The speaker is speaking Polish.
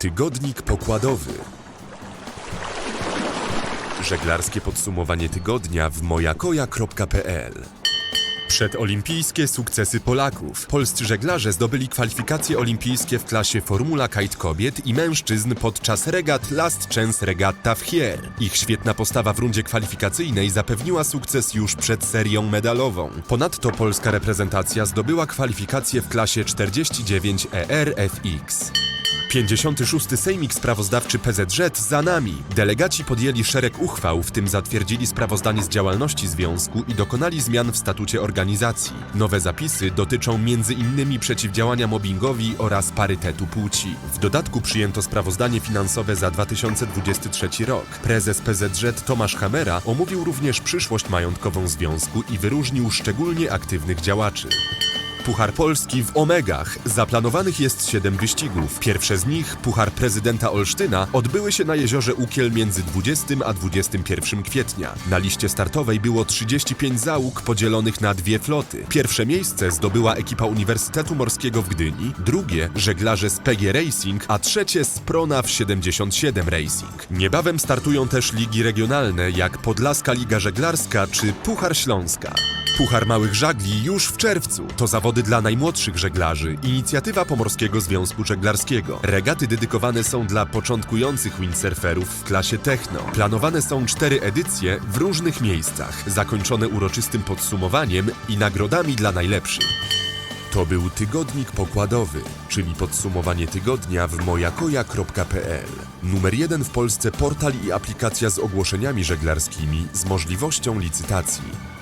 Tygodnik pokładowy. Żeglarskie podsumowanie tygodnia w mojakoja.pl Przedolimpijskie sukcesy Polaków. Polscy żeglarze zdobyli kwalifikacje olimpijskie w klasie Formula Kite kobiet i mężczyzn podczas regat Last Chance Regatta w Hier. Ich świetna postawa w rundzie kwalifikacyjnej zapewniła sukces już przed serią medalową. Ponadto polska reprezentacja zdobyła kwalifikacje w klasie 49 ERFX. 56. Sejmik Sprawozdawczy PZZ za nami. Delegaci podjęli szereg uchwał, w tym zatwierdzili sprawozdanie z działalności związku i dokonali zmian w statucie organizacji. Nowe zapisy dotyczą m.in. przeciwdziałania mobbingowi oraz parytetu płci. W dodatku przyjęto sprawozdanie finansowe za 2023 rok. Prezes PZZ Tomasz Hamera omówił również przyszłość majątkową związku i wyróżnił szczególnie aktywnych działaczy. Puchar Polski w Omegach. Zaplanowanych jest 7 wyścigów. Pierwsze z nich, Puchar Prezydenta Olsztyna, odbyły się na jeziorze Ukiel między 20 a 21 kwietnia. Na liście startowej było 35 załóg podzielonych na dwie floty. Pierwsze miejsce zdobyła ekipa Uniwersytetu Morskiego w Gdyni, drugie żeglarze z PG Racing, a trzecie z Pronaw 77 Racing. Niebawem startują też ligi regionalne jak Podlaska Liga Żeglarska czy Puchar Śląska. Puchar Małych Żagli już w czerwcu. To zawody dla najmłodszych żeglarzy. Inicjatywa Pomorskiego Związku Żeglarskiego. Regaty dedykowane są dla początkujących windsurferów w klasie techno. Planowane są cztery edycje w różnych miejscach, zakończone uroczystym podsumowaniem i nagrodami dla najlepszych. To był tygodnik pokładowy, czyli podsumowanie tygodnia w mojakoja.pl. Numer jeden w Polsce portal i aplikacja z ogłoszeniami żeglarskimi z możliwością licytacji.